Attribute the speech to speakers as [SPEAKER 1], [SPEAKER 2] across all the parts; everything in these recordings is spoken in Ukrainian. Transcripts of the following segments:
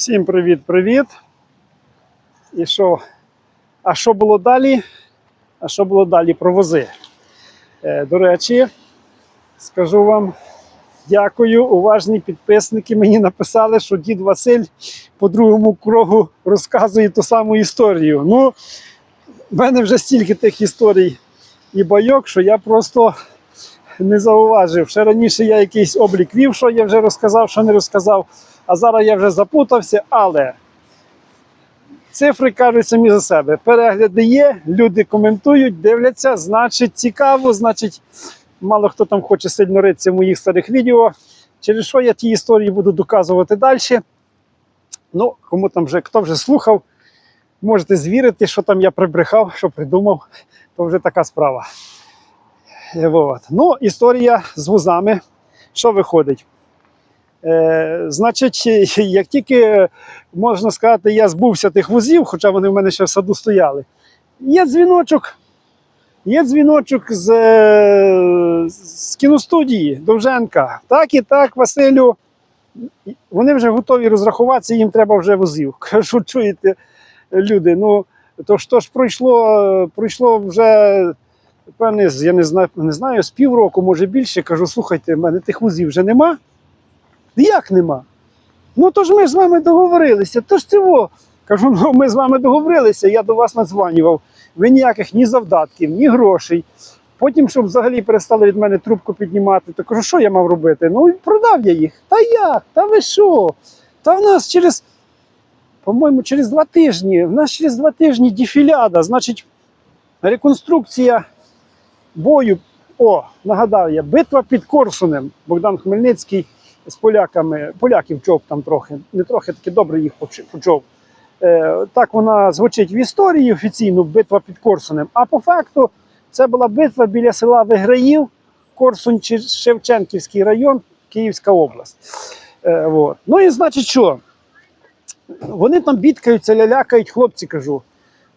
[SPEAKER 1] Всім привіт-привіт. І що? А що було далі? А що було далі про вози? Е, до речі, скажу вам дякую. Уважні підписники мені написали, що дід Василь по другому кругу розказує ту саму історію. Ну, в мене вже стільки тих історій і байок, що я просто не зауважив. Ще раніше я якийсь облік вів, що я вже розказав, що не розказав. А зараз я вже запутався, але цифри кажуть самі за себе. Перегляди є, люди коментують, дивляться, значить цікаво, значить, мало хто там хоче сильно ритися в моїх старих відео. Через що я ті історії буду доказувати далі. Ну, кому там вже хто вже слухав, можете звірити, що там я прибрехав, що придумав, то вже така справа. Е, Вот. Ну, історія з вузами. Що виходить? Е, значить, як тільки можна сказати, я збувся тих вузів, хоча вони в мене ще в саду стояли, є дзвіночок. Є дзвіночок з, е, з кіностудії Довженка. Так і так, Василю. Вони вже готові розрахуватися, їм треба вже возів. Кажу, чуєте, люди. Ну, то то ж пройшло, пройшло вже певне, я не знаю, не знаю, з півроку, може більше. Кажу, слухайте, в мене тих вузів вже нема. Як нема? Ну то ж ми з вами договорилися. То ж цього. Кажу, ну ми з вами договорилися, я до вас надзванював. Ви ніяких ні завдатків, ні грошей. Потім, щоб взагалі перестали від мене трубку піднімати, то кажу, що я мав робити? Ну, продав я їх. Та як? Та ви що? Та в нас через, по-моєму, через два тижні. В нас через два тижні дефіляда. Значить, реконструкція бою. О, нагадав я, битва під Корсунем. Богдан Хмельницький з поляками, поляків чов там трохи, не трохи таки добре їх поч- почов. Е, так вона звучить в історії офіційно битва під Корсунем. А по факту це була битва біля села Виграїв, Корсунь-Шевченківський район, Київська область. Е, вот. Ну і значить, що? Вони там бідкаються, лялякають, хлопці кажу.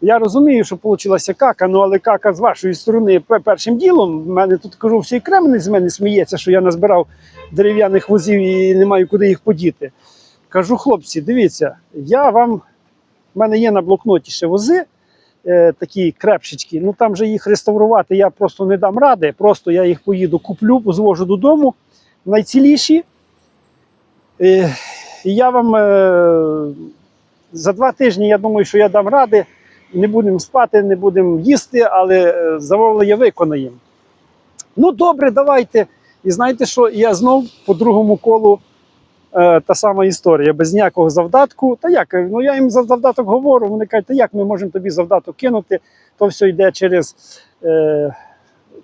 [SPEAKER 1] Я розумію, що вийшла кака, ну але кака з вашої сторони першим ділом. В мене тут кажу, всій Кремль з мене сміється, що я назбирав дерев'яних возів і не маю куди їх подіти. Кажу, хлопці, дивіться, я вам. в мене є на блокноті ще вози, е, такі крепшечки. Ну там же їх реставрувати я просто не дам ради. Просто я їх поїду, куплю, звожу додому. Найціліші. Е, і я вам е, за два тижні, я думаю, що я дам ради. Не будемо спати, не будемо їсти, але е, замовлення виконаємо. Ну, добре, давайте. І знаєте що? Я знов по другому колу е, та сама історія, без ніякого завдатку. Та як? Ну я їм за завдаток говорю. Вони кажуть, та як ми можемо тобі завдаток кинути? То все йде через, е,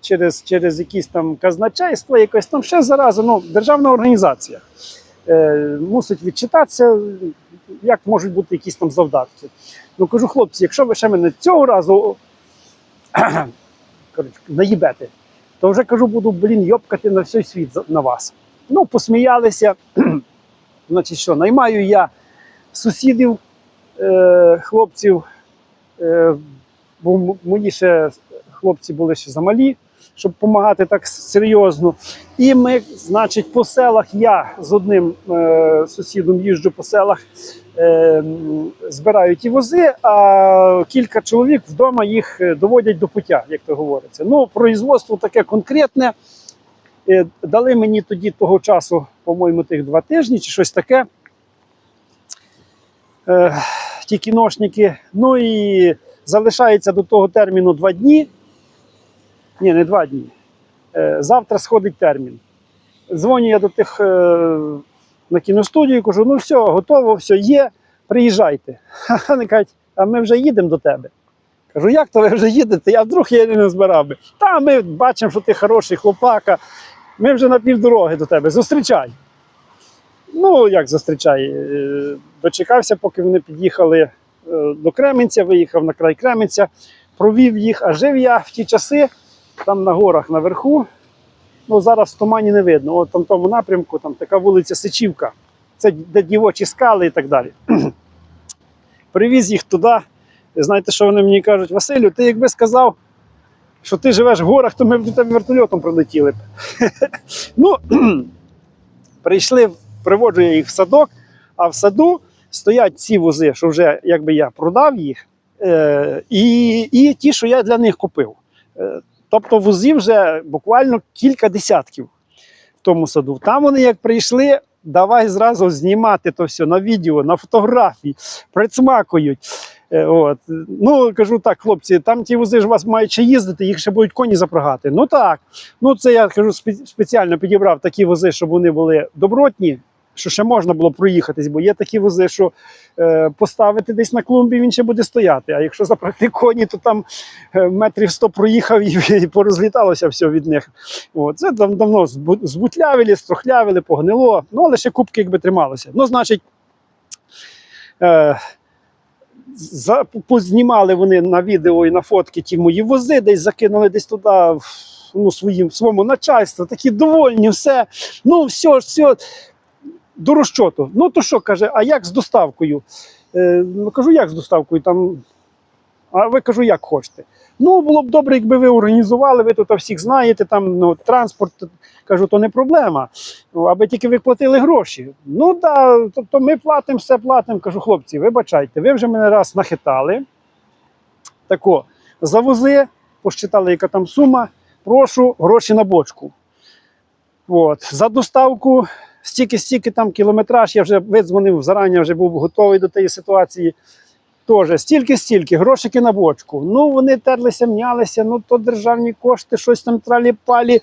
[SPEAKER 1] через, через якісь там казначейство, якось там ще зараза. Ну, державна організація. Е, мусить відчитатися, як можуть бути якісь там завдатки. Ну кажу, хлопці, якщо ви ще мене цього разу коротше, наїбете, то вже кажу, буду, блін, йопкати на всій світ на вас. Ну, посміялися. Значить, що, наймаю я сусідів, е, хлопців, е, бо мої ще хлопці були ще замалі, щоб допомагати так серйозно. І ми, значить, по селах я з одним е, сусідом їжджу по селах, е, збираю ті вози, а кілька чоловік вдома їх е, доводять до пуття, як то говориться. Ну, производство таке конкретне. Е, Дали мені тоді того часу, по-моєму, тих два тижні чи щось таке. Е, ті кіношники. Ну і залишається до того терміну два дні. Ні, не два дні. Е, завтра сходить термін. Дзвоню я до тих е, на кіностудію, кажу: ну все, готово, все є, приїжджайте. Вони кажуть, а ми вже їдемо до тебе. Кажу, як то ви вже їдете? Я вдруг я не збирав би. Та ми бачимо, що ти хороший хлопака. Ми вже на півдороги до тебе. Зустрічай. Ну, як зустрічай? Е, Дочекався, поки вони під'їхали до Кременця, виїхав на край Кременця, провів їх, а жив я в ті часи, там на горах наверху. Ну, зараз в тумані не видно. От там тому напрямку, там така вулиця Сичівка. Це де дівочі скали і так далі. Привіз їх туди. Знаєте, що вони мені кажуть? Василю, ти якби сказав, що ти живеш в горах, то ми б до тебе вертольотом прилетіли б. ну, прийшли, приводжу я їх в садок, а в саду стоять ці вози, що вже якби я продав їх, е, і, і ті, що я для них купив. Тобто возів вже буквально кілька десятків в тому саду. Там вони як прийшли, давай зразу знімати то все на відео, на фотографії, присмакують. Е, От. Ну, кажу так, хлопці, там ті вози ж вас мають ще їздити, їх ще будуть коні запрягати. Ну так. Ну, це я кажу, спеціально підібрав такі вози, щоб вони були добротні, що ще можна було проїхатись, бо є такі вози, що е, поставити десь на клумбі, він ще буде стояти. А якщо запрягти коні, то там е, метрів 100 проїхав і, і порозліталося все від них. От. Це дав, давно збу- збутлявили, строхлявили, погнило. Ну, але ще кубки якби трималися. Ну, значить. Е, за, познімали вони на відео і на фотки ті мої вози, десь закинули десь туди ну, своїм, своєму начальству, такі довольні, все. Ну, все, все, до розчоту. Ну, то що каже, а як з доставкою? Е, ну, кажу, як з доставкою? Там, а ви кажу, як хочете. Ну, було б добре, якби ви організували, ви тут всіх знаєте, там ну, транспорт, кажу, то не проблема. Ну, аби тільки ви платили гроші. Ну так, да, тобто ми платимо, все платимо. Кажу, хлопці, вибачайте, ви вже мене раз нахитали. Тако, завози, посчитали, яка там сума. Прошу гроші на бочку. От. За доставку, стільки-стільки там кілометраж, я вже видзвонив зарані, вже був готовий до тієї ситуації. Теж стільки-стільки, грошики на бочку. Ну, вони терлися, м'ялися, ну то державні кошти, щось там тралі-палі.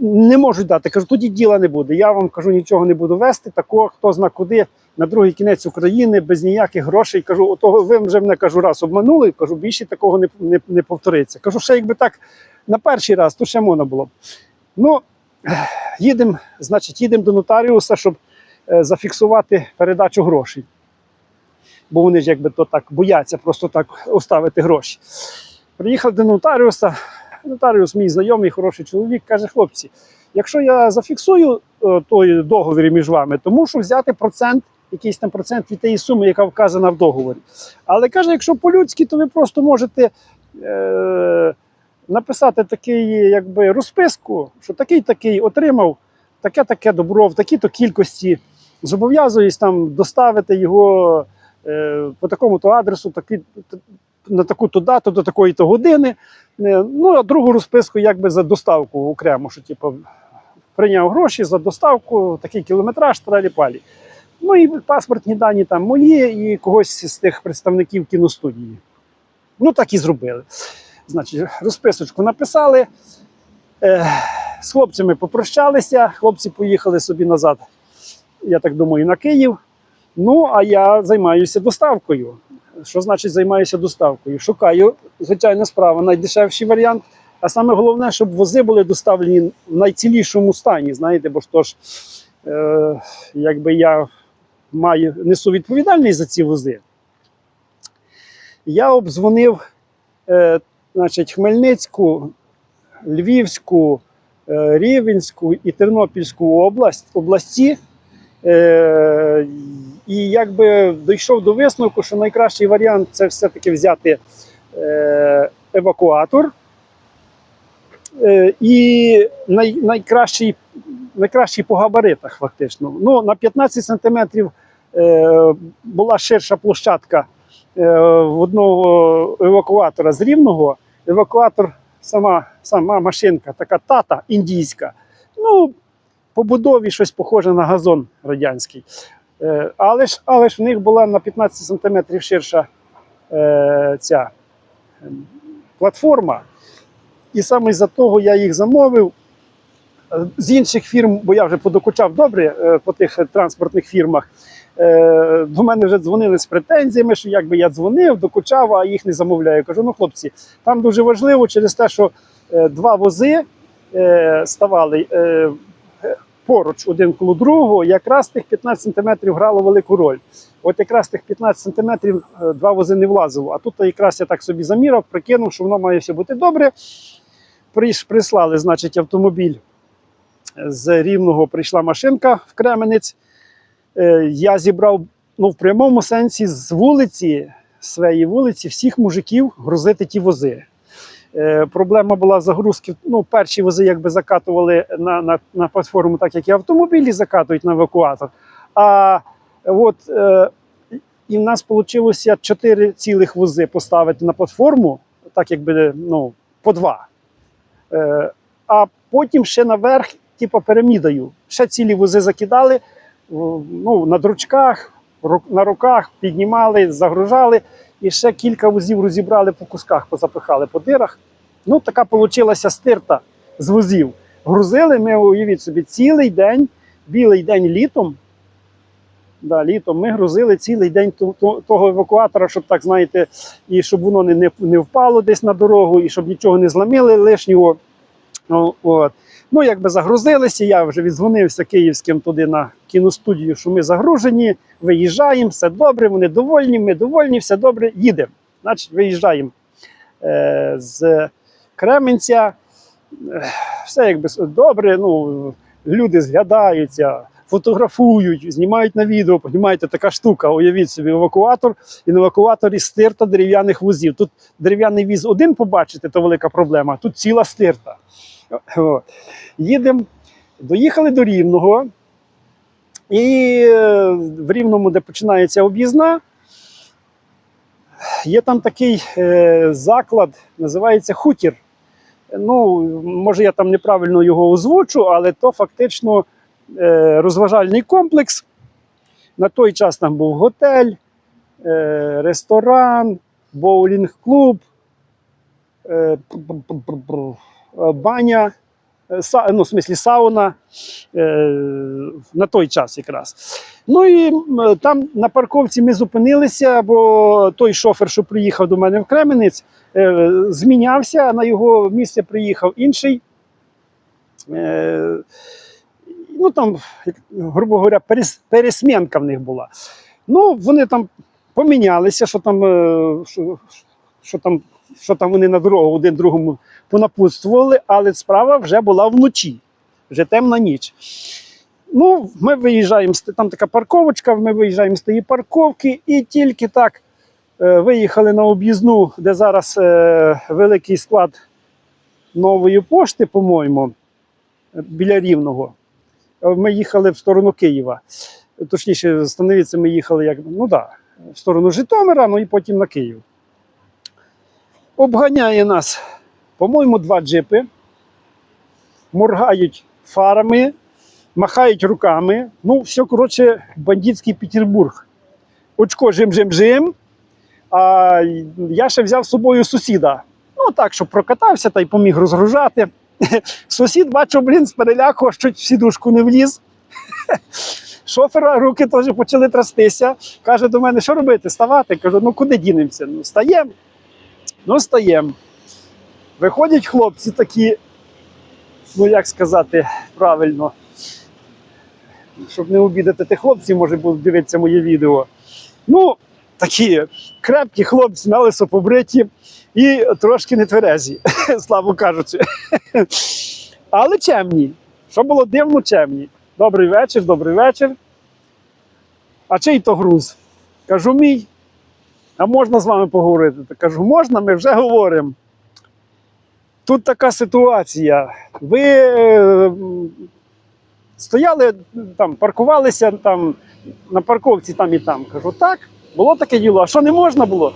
[SPEAKER 1] Не можуть дати. Кажу, тоді діла не буде. Я вам кажу, нічого не буду вести. Такого, хто зна куди, на другий кінець України, без ніяких грошей. Кажу, отого ви вже мене кажу, раз обманули. Кажу, більше такого не, не, не повториться. Кажу, ще якби так на перший раз, то ще можна було б. Ну, їдемо, значить, їдемо до нотаріуса, щоб е, зафіксувати передачу грошей. Бо вони ж якби то так бояться просто так оставити гроші. Приїхав до нотаріуса. Нотаріус, мій знайомий, хороший чоловік, каже: хлопці, якщо я зафіксую е, той договір між вами, то мушу взяти процент, якийсь там процент від тієї суми, яка вказана в договорі. Але каже, якщо по-людськи, то ви просто можете е, написати такий, якби розписку, що такий такий отримав таке-таке добро в такій-то кількості. Зобов'язуюсь там доставити його е, по такому-то адресу, такі, на таку-то дату, до такої-то години. Е, Ну, а другу розписку якби за доставку окремо, що типу, прийняв гроші за доставку, такий кілометраж, тралі-палі. Ну і паспортні дані там мої, і когось з тих представників кіностудії. Ну, так і зробили. Значить, розписочку написали. Е, з хлопцями попрощалися, хлопці поїхали собі назад, я так думаю, на Київ. Ну, а я займаюся доставкою. Що значить займаюся доставкою? Шукаю, звичайна справа, найдешевший варіант. А саме головне, щоб вози були доставлені в найцілішому стані. Знаєте, бо ж то ж, е, якби я маю, несу відповідальність за ці вози. Я обдзвонив е, значить, Хмельницьку, Львівську, е, Рівенську і Тернопільську область, області. Е, і якби дійшов до висновку, що найкращий варіант це все-таки взяти е, евакуатор. І най, найкращий, найкращий по габаритах, фактично. Ну, на 15 сантиметрів е, була ширша площадка в одного евакуатора з рівного. Евакуатор, сама, сама машинка, така тата індійська. Ну, по будові щось похоже на газон радянський. Е, але, ж, але ж в них була на 15 сантиметрів ширша е, ця е, платформа. І саме за того я їх замовив. З інших фірм, бо я вже подокучав добре е, по тих транспортних фірмах. е, До мене вже дзвонили з претензіями, що якби я дзвонив, докучав, а їх не замовляю. Кажу, ну хлопці, там дуже важливо через те, що е, два вози ставали поруч один коло другого, якраз тих 15 сантиметрів грало велику роль. От якраз тих 15 сантиметрів два вози не влазило. А тут якраз я так собі заміряв, прикинув, що воно має все бути добре. Прислали, значить, автомобіль з рівного прийшла машинка в Кременець. Е, Я зібрав ну, в прямому сенсі з вулиці, своєї вулиці, всіх мужиків грузити ті вози. Е, Проблема була загрузки. Ну, перші вози якби закатували на, на, на платформу, так як і автомобілі закатують на евакуатор. А От, е, і в нас вийшло 4 цілих вози поставити на платформу, так якби ну, по два. Е, а потім ще наверх, типу, пірамідою. Ще цілі вози закидали ну, на дручках, на руках, піднімали, загружали. І ще кілька возів розібрали по кусках, позапихали по дирах. Ну, така вийшла стирта з возів. Грузили ми, уявіть собі, цілий день, білий день літом. Да, літом ми грузили цілий день того евакуатора, щоб так знаєте, і щоб воно не, не впало десь на дорогу, і щоб нічого не зламили лишнього. Ну, от. Ну якби загрузилися, я вже віддзвонився київським туди на кіностудію, що ми загружені, виїжджаємо, все добре, вони довольні, ми довольні, все добре, їдемо. Значить, виїжджаємо е, з Кременця. Все якби добре, ну, люди зглядаються, фотографують, знімають на відео. Понімаєте, така штука. Уявіть собі, евакуатор і на евакуаторі стирта дерев'яних вузів. Тут дерев'яний віз один побачити, то велика проблема, тут ціла стирта. От. Їдемо, доїхали до Рівного, і е, в Рівному, де починається об'їзна, є там такий е, заклад, називається Хутір. Ну, може, я там неправильно його озвучу, але то фактично е, розважальний комплекс. На той час там був готель, ресторан, боулінг-клуб, баня, е, са- ну, в смислі сауна е, на той час якраз. Ну і там на парковці ми зупинилися, бо той шофер, що приїхав до мене в Кременець, е, змінявся, а на його місце приїхав інший. Е, ну там, грубо говоря, перес, пересмінка в них була. Ну, вони там помінялися, що там, е, що, що там, що там вони на дорогу один другому понапутствували, але справа вже була вночі, вже темна ніч. Ну, ми виїжджаємо, там така парковочка, ми виїжджаємо з тієї парковки і тільки так е, виїхали на об'їзну, де зараз е, великий склад нової пошти, по-моєму, біля Рівного. Ми їхали в сторону Києва. Точніше, з ми їхали як, ну да, в сторону Житомира, ну і потім на Київ. Обганяє нас, по-моєму, два джипи, моргають фарами, махають руками. Ну, все, коротше, бандитський Петербург. Очко жим-жим-жим. А я ще взяв з собою сусіда. Ну так, щоб прокатався та й поміг розгружати. Сусід, бачу, блін, з переляку, що в сідушку не вліз. Шофера руки теж почали трястися. Каже до мене, що робити? Ставати? Кажу, ну куди дінемося? Ну, стаємо. Ну, стаємо. Виходять хлопці такі, ну як сказати правильно, щоб не обідати тих хлопців, може будуть дивитися моє відео. Ну, такі крепкі хлопці, на лисо побриті і трошки не тверезі, слабо кажучи. Але чемні. Що було дивно, чемні. Добрий вечір, добрий вечір. А чий то груз? Кажу, мій. А можна з вами поговорити? Та кажу, можна, ми вже говоримо. Тут така ситуація. Ви е, стояли там, паркувалися там на парковці там і там. Кажу, так, було таке діло. А що не можна було?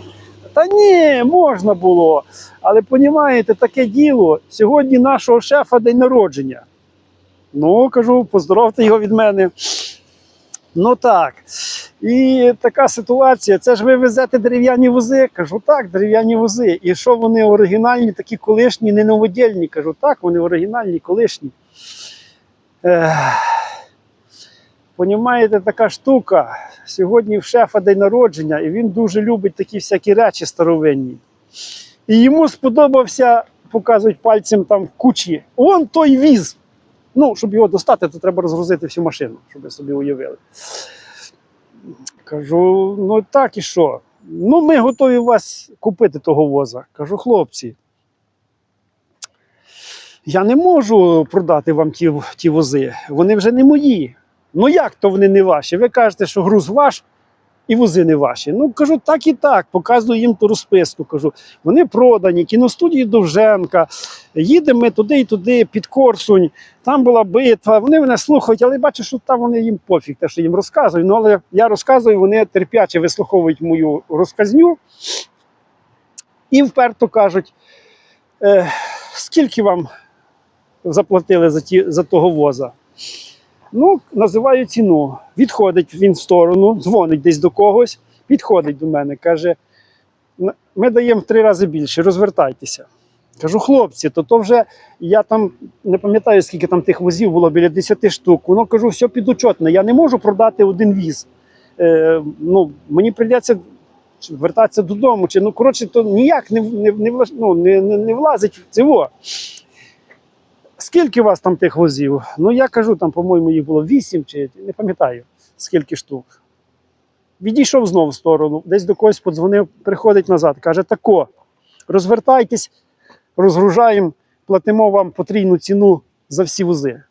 [SPEAKER 1] Та ні, можна було. Але понімаєте, таке діло. Сьогодні нашого шефа день народження. Ну, кажу, поздоровте його від мене. Ну так. І така ситуація. Це ж ви везете дерев'яні вози? Кажу, так, дерев'яні вози. І що вони оригінальні, такі колишні, не новодільні? Кажу, так, вони оригінальні, колишні. Ех. Понімаєте, така штука. Сьогодні в шефа день народження, і він дуже любить такі всякі речі старовинні. І йому сподобався, показують пальцем там в кучі. Он той віз. Ну, щоб його достати, то треба розгрузити всю машину, щоб ви собі уявили. Кажу, ну так і що? Ну, ми готові вас купити того воза. Кажу, хлопці. Я не можу продати вам ті, ті вози. Вони вже не мої. Ну як то вони не ваші? Ви кажете, що груз ваш, і вози не ваші. Ну кажу, так і так. Показую їм ту розписку. Кажу, вони продані, кіностудії Довженка. Їдемо ми туди і туди, під Корсунь. Там була битва. Вони мене слухають, але бачу, що там вони їм пофіг, те, що їм розказую. Ну, але я розказую, вони терпляче вислуховують мою розказню і вперто кажуть, скільки вам заплатили за, ті, за того воза? Ну, називаю ціну. Відходить він в сторону, дзвонить десь до когось, підходить до мене, каже: ми даємо в три рази більше, розвертайтеся. Кажу, хлопці, то то вже я там не пам'ятаю, скільки там тих возів було біля 10 штук. Воно кажу, все підучотно. Я не можу продати один віз. Е, ну, мені прийдеться вертатися додому. Чи, ну, коротше, то ніяк не, не, не, ну, не, не, не влазить в цього. Скільки у вас там тих возів? Ну, я кажу, там, по-моєму, їх було 8 чи не пам'ятаю, скільки штук. Відійшов знову в сторону, десь до когось подзвонив, приходить назад, каже: тако, розвертайтесь, розгружаємо, платимо вам потрійну ціну за всі вози.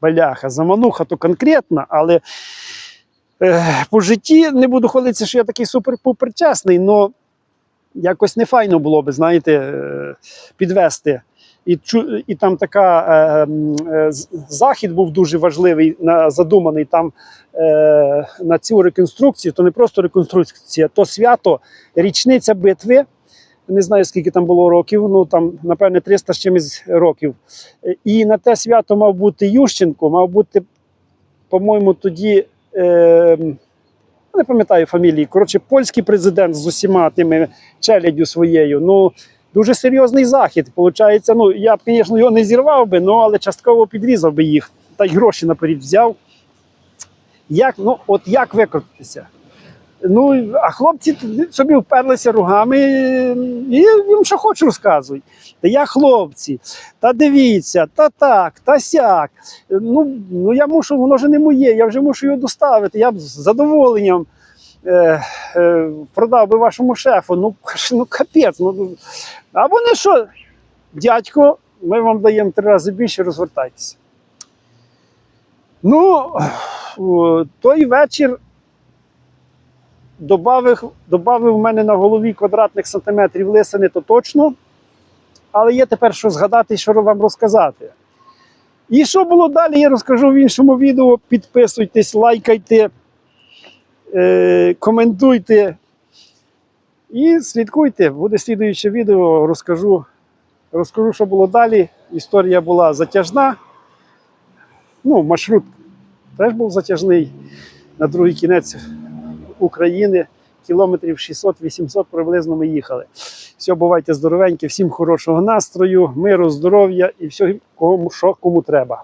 [SPEAKER 1] Баляха, замануха то конкретна, але е, по житті не буду хвалитися, що я такий супер-пупер але якось не файно було би, знаєте, е, підвести. І, і там така е, е, захід був дуже важливий, на, задуманий там е, на цю реконструкцію. То не просто реконструкція, то свято, річниця битви. Не знаю, скільки там було років, ну там, напевне, 300 з чимось років. І на те свято мав бути Ющенко, мав бути, по-моєму, тоді. Е, не пам'ятаю фамілії. Коротше, польський президент з усіма тими челяддю своєю. Ну, дуже серйозний захід. Получається, ну я б, звісно, його не зірвав би, ну, але частково підрізав би їх, та й гроші наперед взяв. Як, ну, от як викрутитися? Ну, а хлопці собі вперлися ругами і їм що хочу розказують. Та я хлопці, та дивіться, та так, та сяк. Ну, ну я мушу, воно вже не моє, я вже мушу його доставити. Я б з задоволенням продав би вашому шефу. Ну, ну капець. Ну, а вони що? Дядько, ми вам даємо три рази більше, розвертайтеся. Ну, той вечір добавив, добавив в мене на голові квадратних сантиметрів лисини, то точно. Але є тепер що згадати і що вам розказати. І що було далі, я розкажу в іншому відео. Підписуйтесь, лайкайте, е, коментуйте і слідкуйте. Буде слідуюче відео, розкажу, розкажу, що було далі. Історія була затяжна. Ну, маршрут теж був затяжний на другий кінець України. Кілометрів 600-800 приблизно ми їхали. Все, бувайте здоровенькі, всім хорошого настрою, миру, здоров'я і всього, кому що кому треба.